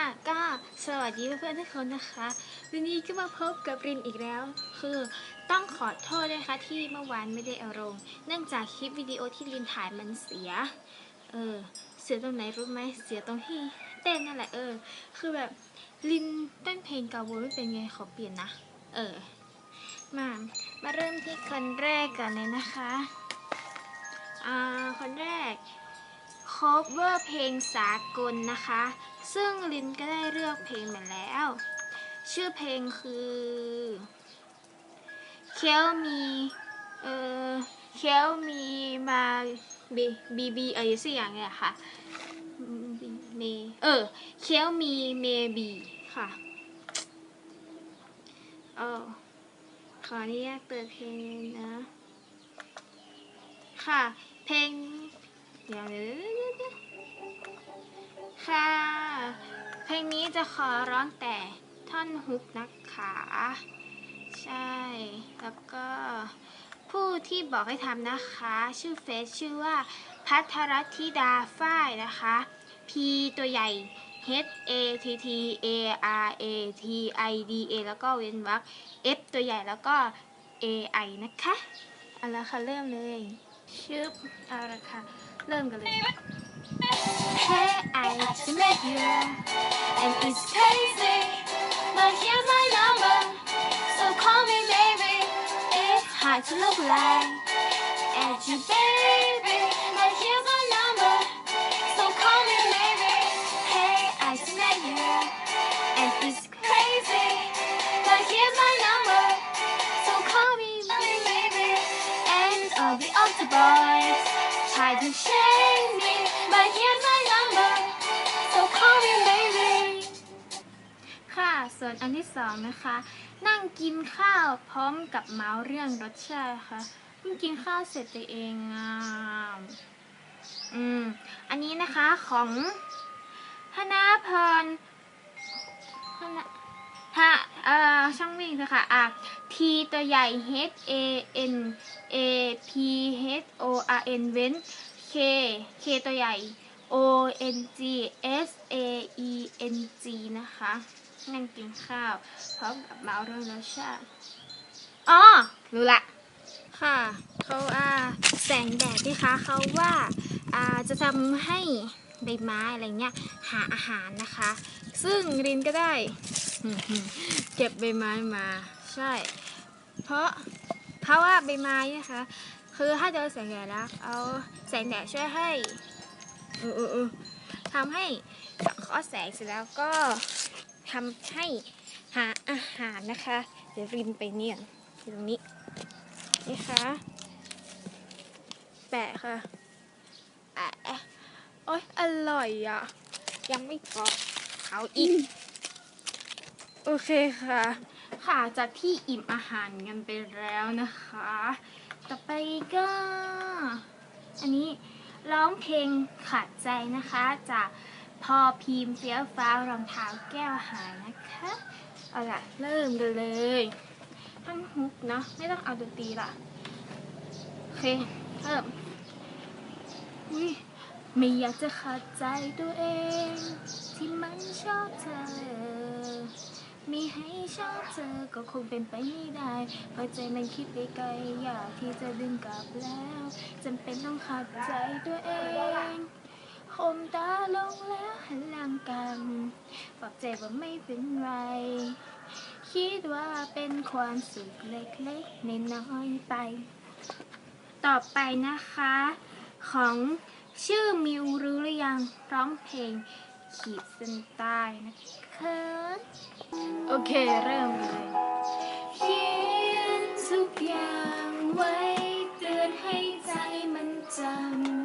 ค่ะก็สวัสดีเพื่อนๆทุกคนนะคะ วันนี้ก็มาพบกับรินอีกแล้ว คือต้องขอโทษนะคะที่เมื่อวานไม่ได้อาลงเนื่องจากคลิปวิดีโอที่รินถ่ายมันเสีย เออ เสียตรงไหนรู้ไหมเสียตรงที่เต้นนั่นแหละเออ คือแบบรินเต้นเพลงเกาโบไม่เป็นไงขอเปลี่ยนนะ เออ มามาเริ่มที่คนแรกก่อนเลยนะคะอ่าคนแรก cover เพลงสากลนะคะ ซึ่งลินก็ได้เลือกเพลงมาแล้ว ชื่อเพลงคือ k e l Me เอ่อ k e l Me มา B B B อะไรสักอย่างเนี่ยค่ะ เมเออ k e l Me Maybe ค่ะเออขออนุญาตเปิดเพลงนะ ค่ะ เพลงเดี๋ยวเดี๋ยวเดี๋ยวเดี๋ยว ค่ะ เพลงนี้จะขอร้องแต่ท่อนฮุกนะคะ ใช่ แล้วก็ผู้ที่บอกให้ทำนะคะ ชื่อเฟซชื่อว่าพัทรธิดาฝ้ายนะคะ P ตัวใหญ่ H A T T A R A T I D A แล้วก็เว้นวรรค F ตัวใหญ่แล้วก็ A I นะคะ เอาละค่ะ เริ่มเลย ชึบ เอาละค่ะ เริ่มกันเลย Hey I just met you. And it's crazy but here's my number. So call me baby it's hard to look like. At you baby but here's my number. So call me baby Hey I just met you. And it's crazy but here's my number. So call me baby and all the other boys. Try to shame me, but here's ส่วนอันที่สองนะคะ นั่งกินข้าวพร้อมกับเมาส์เรื่องรสชาติค่ะเพิ่งกินข้าวเสร็จไปเองอะอืมอันนี้นะคะของธนาพรธนาฮะเอ่อช่างวิ่งเถอะค่ะอะ T ตัวใหญ่ H A N A P H O R N เว้น K K ตัวใหญ่ O N G S A E N G นะคะ นั่งกินข้าวพร้อมกับเมาส์เรื่องรสชาติอ๋อรู้ละ ค่ะเขาอ่าแสงแดดที่คะเขาว่าอ่าจะทำให้ใบไม้อะไรเงี้ยหาอาหารนะคะ ซึ่งรินก็ได้ เก็บใบไม้มาใช่ เพราะเพราะว่าใบไม้นะคะคือถ้าโดนแสงแดดแล้วเอาแสงแดดช่วยให้เออเออเออทำให้สังเคราะห์แสงเสร็จแล้วก็ ทำให้หาอาหารนะคะ เดี๋ยวรินไปเนี่ยอยู่ตรงนี้นี่ค่ะแปะค่ะแปะโอ๊ยอร่อยอะ ยังไม่พอเอาอีก โอเคค่ะ ค่ะจากที่อิ่มอาหารกันไปแล้วนะคะ ต่อไปก็ อันนี้ร้องเพลงขาดใจนะคะจาก พอพิมพ์เฟี้ยวฟ้าวรองเท้าแก้วหายนะคะ เอาละเริ่มกันเลยทั้งฮุกเนาะไม่ต้องเอาดนตรีละโอเคเริ่มอุ๊ยไม่อยากจะขัดใจตัวเอง ที่มันชอบเธอ มีให้ชอบเธอก็คงเป็นไปไม่ได้เพราะใจมันคิดไปไกลอยากที่จะดึงกลับแล้วจำเป็นต้องขัดใจตัวเอง คมตาลงแล้วหันหลังกันปลอบใจว่าไม่เป็นไร คิดว่าเป็นความสุขเล็กๆในน้อยๆไป ต่อไปนะคะ ของชื่อมิวรู้หรือยังร้องเพลงขีดเส้นใต้นะคะโอเคเริ่มเลยเขียนทุกอย่างไว้เตือนให้ใจมันจำ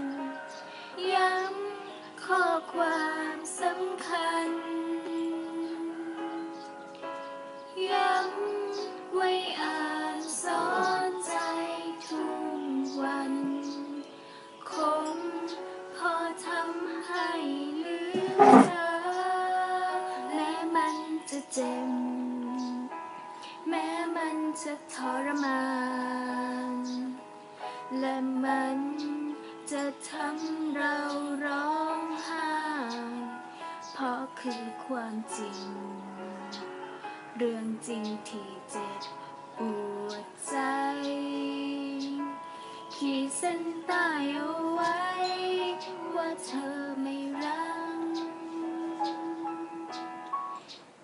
ข้อความสำคัญ ย้ำไว้อ่านสอนใจทุกวันคงพอทำให้ลืมเธอแม้มันจะเจ็บ แม้มันจะทรมาน และมันจะทำเราร้อง เพราะคือความจริง เรื่องจริงที่เจ็บปวดใจ ขีดเส้นใต้เอาไว้ ว่าเธอไม่รัก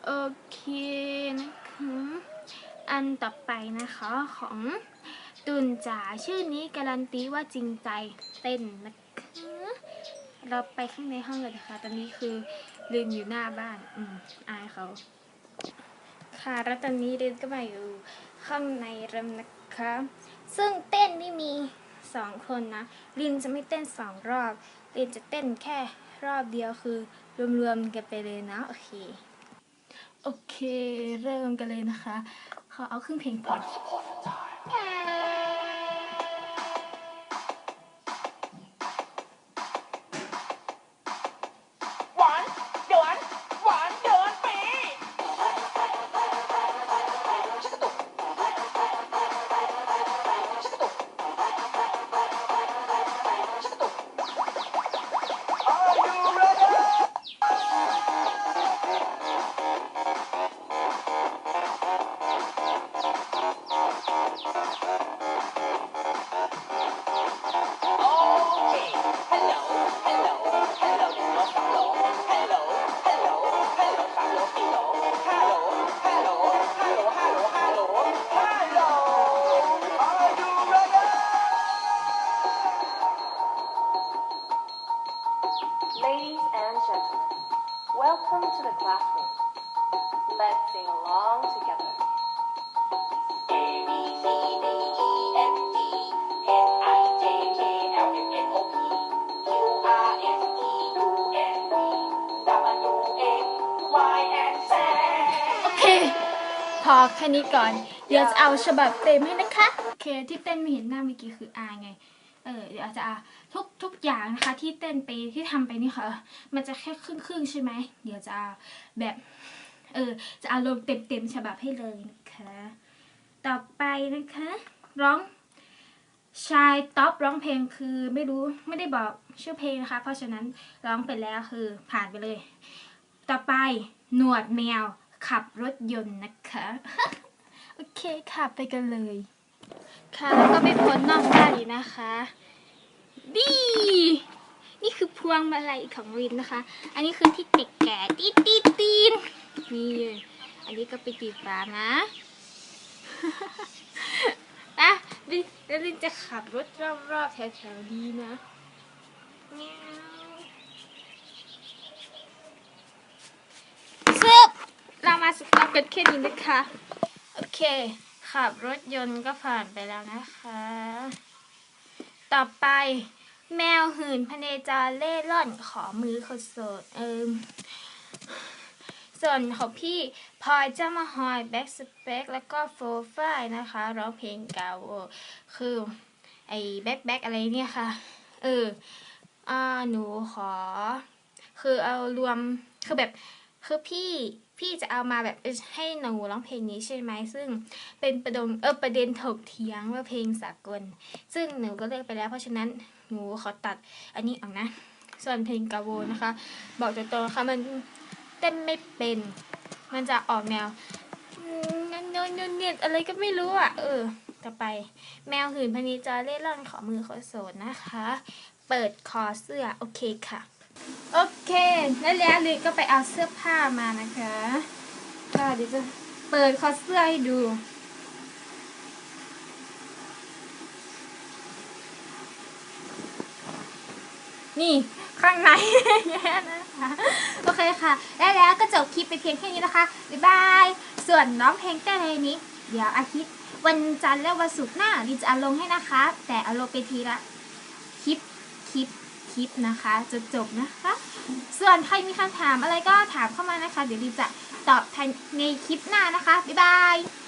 โอเคนะคะอันต่อไปนะคะของตุนจ๋าชื่อนี้การันตีว่าจริงใจเต้นนะคะเราไปข้างในห้องเลยนะคะ ตอนนี้คือ ลืมอยู่หน้าบ้าน อืมอายเขา ค่ะแล้วตอนนี้เรนก็มาอยู่ข้างในรำนะคะ ซึ่งเต้นนี่มีสองคนนะ ลินจะไม่เต้นสองรอบ ลินจะเต้นแค่รอบเดียวคือ รวมๆกันไปเลยนะ โอเค โอเค เริ่มกันเลยนะคะ ขอเอาครึ่งเพลงก่อน อแค่นี้ก่อน เดี๋ยวจะเอาฉบับเต็มให้นะคะโอเคที่เต้นไม่เห็นหน้าเมื่อกี้คืออายไง เออเดี๋ยวอาจจะเอาทุกทุกอย่างนะคะที่เต้นไปที่ทำไปนี่ค่ะ มันจะแค่ครึ่งครึ่งๆใช่ไหมเดี๋ยวจะเอาแบบเออจะเอาลงเต็มเต็มๆฉบับให้เลยนะคะ ต่อไปนะคะ ร้องชายท็อปร้องเพลงคือไม่รู้ไม่ได้บอกชื่อเพลงนะคะ เพราะฉะนั้นร้องไปแล้วคือผ่านไปเลย ต่อไปหนวดแมว ขับรถยนต์นะคะ โอเคค่ะไปกันเลย ค่ะแล้วก็ไม่พ้นนอกบ้านอีกนะคะดีนี่คือพวงมาลัยของวินนะคะ อันนี้คือที่ติดแก่ตีตีตีนนี่อันนี้ก็ไปติดฝานะอะวินแล้ววินจะขับรถรอบๆแถวๆนี้นะเมียวซึบเรา มาสต็อปกันแค่นี้นะคะ โอเค ขับรถยนต์ก็ผ่านไปแล้วนะคะ ต่อไปแมวหื่นพเนจรเล่ร่อนขอมือคนโสดเอิมส่วนของพี่พลอยเจ้ามาฮอยแบ็กสเปกแล้วก็โฟร์ไฟนะคะร้องเพลงเก่าคือไอ้แบ็กแบ็กอะไรเนี่ยค่ะ เอออ่าหนูขอ คือเอารวมคือแบบ คือพี่พี่จะเอามาแบบให้หนูร้องเพลงนี้ใช่ไหมซึ่งเป็นประเด็นเออประเด็นถกเถียงว่าเพลงสากล ซึ่งหนูก็เลือกไปแล้ว เพราะฉะนั้นหนูขอตัดอันนี้ออกนะ ส่วนเพลงกาโวนะคะ บอกตรงๆนะคะมันเต้นไม่เป็น มันจะออกแนวนั่นโนนเนียอะไรก็ไม่รู้อะเออ ต่อไป แมวหื่นพนิจาเล่ร่อนขอมือขอโสดนะคะ เปิดคอเสื้อโอเคค่ะ โอเคแล้วแล้วเลยก็ไปเอาเสื้อผ้ามานะคะค่ะเดี๋ยวจะเปิดคอเสื้อให้ดู นี่ข้างในแย่นะคะโอเคค่ะ แล้วแล้วก็จบคลิปไปเพียงแค่นี้นะคะ บ๊ายบาย ส่วนน้องเพลงเต้นอะไรนี้ เดี๋ยวอาทิตย์ วันจันทร์และวันศุกร์หน้าดิจะเอาลงให้นะคะ แต่เอาลงไปทีละคลิปคลิป คลิปนะคะจนจบนะคะ ส่วนใครมีคำถามอะไรก็ถามเข้ามานะคะ เดี๋ยวดิจะตอบทันในคลิปหน้านะคะ บ๊ายบาย